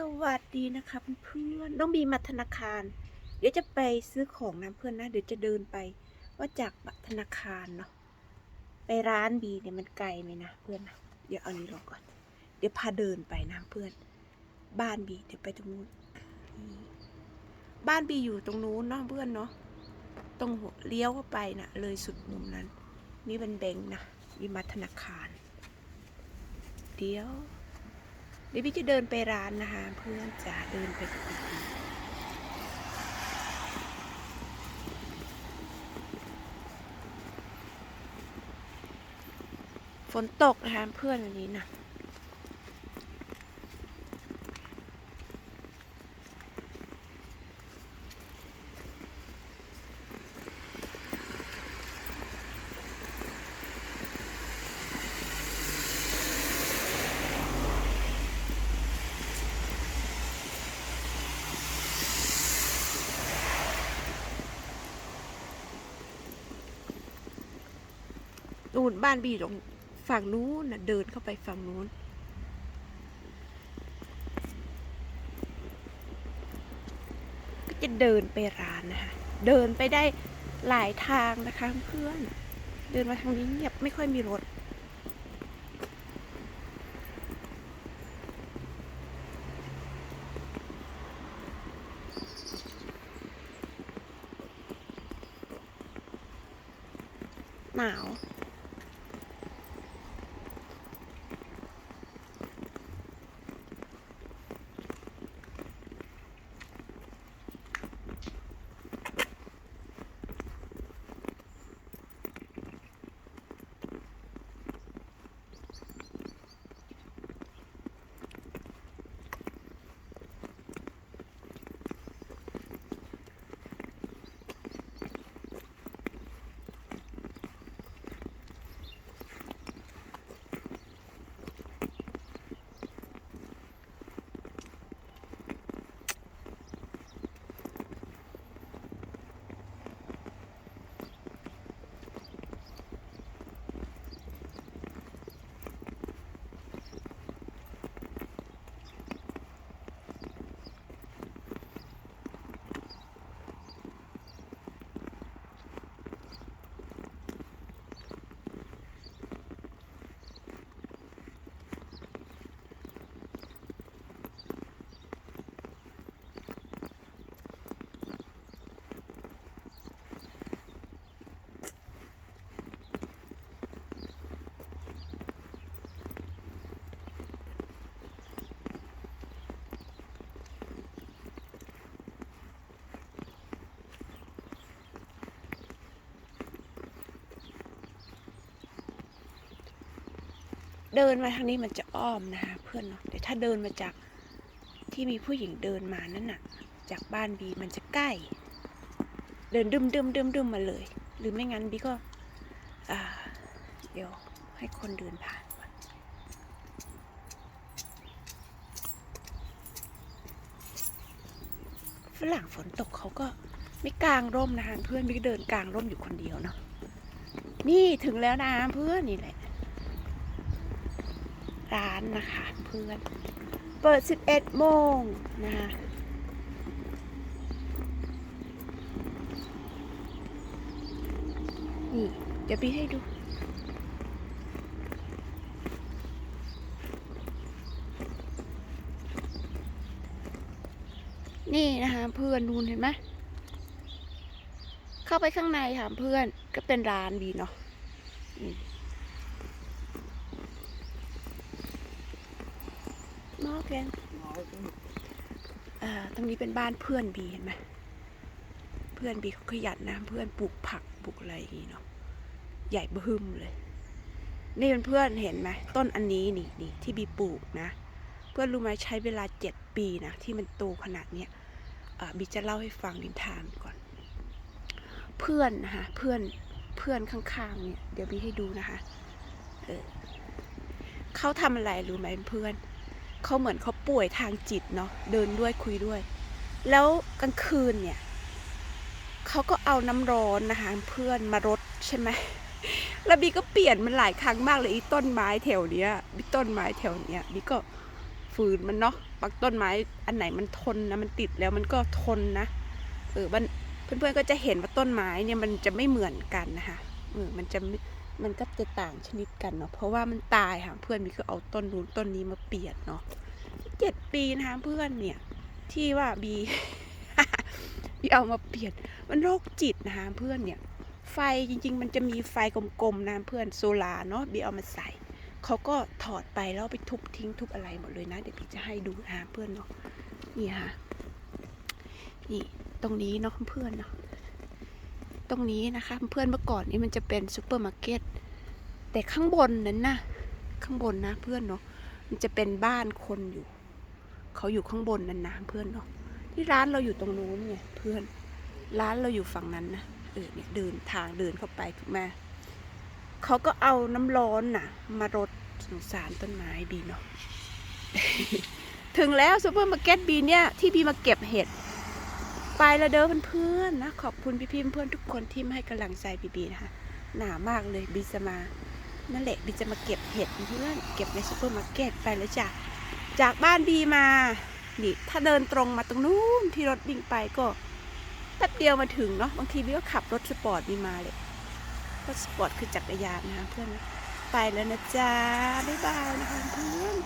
สวัสดีนะคะเพื่อนๆน้องบีมาธนาคาร เดี๋ยวจะไปซื้อของนะเพื่อนนะเดี๋ยวจะเดินไปว่าจากธนาคารเนาะไปร้านบีเนี่ยมันไกลไหมนะเพื่อนนะเดี๋ยวเอานี้ลงก่อน เดี๋ยวพาเดินไปนะเพื่อน บ้านบีเดี๋ยวไปตรงนู้นบ้านบีอยู่ตรงนู้นเนาะเพื่อนเนาะตรงหัวเลี้ยวเข้าไปนะเลยสุดมุมนั้น นี่เป็นแบงค์นะบีมาธนาคาร เดี๋ยว เดี๋ยวพี่จะเดินไปร้านนะคะ เพื่อนจะเดินไปกับฝนตกนะคะเพื่อนวันนี้นะ นู่นบ้านบีอยู่ตรงฝั่งนู้นนะเดินเข้าไปฝั่งนู้น ก็จะเดินไปร้านนะคะ เดินไปได้หลายทางนะคะเพื่อน เดินมาทางนี้เงียบไม่ค่อยมีรถหนาว เดินมาทางนี้มันจะอ้อมนะคะเพื่อนเนาะแต่ถ้าเดินมาจากที่มีผู้หญิงเดินมานั่นน่ะ จากบ้านบีมันจะใกล้ เดินดึมดึมดึมดึมมาเลย หรือไม่งั้นบีก็อ่าเดี๋ยวให้คนเดินผ่านก่อนฝรั่งฝนตกเขาก็ไม่กลางร่มนะคะเพื่อนบีก็เดินกลางร่มอยู่คนเดียวเนาะนี่ถึงแล้วนะเพื่อนนี่แหละ ร้านนะคะเพื่อน เปิด 11 โมงนะคะนี่เดี๋ยวพี่ให้ดู นี่นะคะเพื่อนนูนเห็นไหมเข้าไปข้างในค่ะเพื่อนก็เป็นร้านดีเนาะอืม มอร์ แกนตรงนี้เป็นบ้านเพื่อนบีเห็นไหมเพื่อนบีเขาขยันนะ เพื่อนปลูกผักปลูกอะไรอย่างงี้เนาะใหญ่บึ้มเลย นี่เป็นเพื่อนเห็นไหมต้นอันนี้นี่นี่ที่บีปลูกนะ เพื่อนรู้ไหมใช้เวลาเจ็ดปีนะที่มันโตขนาดเนี้ยบีจะเล่าให้ฟังนิทานก่อน เพื่อนนะคะเพื่อนเพื่อนข้างๆเนี่ย เดี๋ยวบีให้ดูนะคะ เออเขาทำอะไรรู้ไหมเพื่อน เขาเหมือนเขาป่วยทางจิตเนาะเดินด้วยคุยด้วย แล้วกลางคืนเนี่ยเขาก็เอาน้ำร้อนนะคะเพื่อนมารดใช่ไหมแล้วบีก็เปลี่ยนมันหลายครั้งมากเลยอีต้นไม้แถวเนี้ยบีต้นไม้แถวเนี้ยบีก็ฝืนมันเนาะบางต้นไม้อันไหนมันทนนะมันติดแล้วมันก็ทนนะเออมันเพื่อนๆก็จะเห็นว่าต้นไม้เนี่ยมันจะไม่เหมือนกันนะคะเออมันจะไมันก็จะต่างชนิดกันเนาะเพราะว่ามันตายค่ะเพื่อนมีก็เอาต้นนู้นต้นนี้มาเปลี่ยนเนาะเจ็ดปีนะคะเพื่อนเนี่ย ที่ว่าบีบีเอามาเปลี่ยน มันโรคจิตนะคะเพื่อนเนี่ย ไฟจริง ๆ มันจะมีไฟกลมๆนะเพื่อนโซลาเนาะบีเอามาใส่เขาก็ถอดไปแล้วไปทุบทิ้งทุบอะไรหมดเลยนะ เดี๋ยวพี่จะให้ดูนะเพื่อนเนาะนี่ค่ะนี่ตรงนี้เนาะเพื่อนเนาะ ตรงนี้นะคะ เพื่อนเมื่อก่อนนี้มันจะเป็นซูเปอร์มาร์เก็ตแต่ข้างบนนั้นนะข้างบนนะเพื่อนเนาะมันจะเป็นบ้านคนอยู่เขาอยู่ข้างบนนั้นนะเพื่อนเนาะที่ร้านเราอยู่ตรงนู้นไงเพื่อน ร้านเราอยู่ฝั่งนั้นนะเออเนี่ยเดินทางเดินเข้าไปถูกไหมเขาก็เอาน้ำร้อนน่ะ มารดสงสารต้นไม้บีเนาะถึงแล้วซูเปอร์มาร์เก็ตบีเนี่ยที่บีมาเก็บเห็ด ไปแล้วเด้อเพื่อนๆนะขอบคุณพี่ๆเพื่อนๆทุกคนที่มาให้กำลังใจบีบีนะคะหนามากเลยบีจะมานั่นแหละบีจะมาเก็บเห็ดเพื่อนเก็บในซูเปอร์มาร์เก็ตไปแล้วจ้ะจากบ้านบีมานี่ถ้าเดินตรงมาตรงนู้นที่รถวิ่งไปก็แป๊บเดียวมาถึงเนาะบางทีพี่ก็ขับรถสปอร์ตมีมาเลยรถสปอร์ตคือจักรยานนะคะเพื่อนนะไปแล้วนะจ๊ะบ๊ายบายนะคะเพื่อน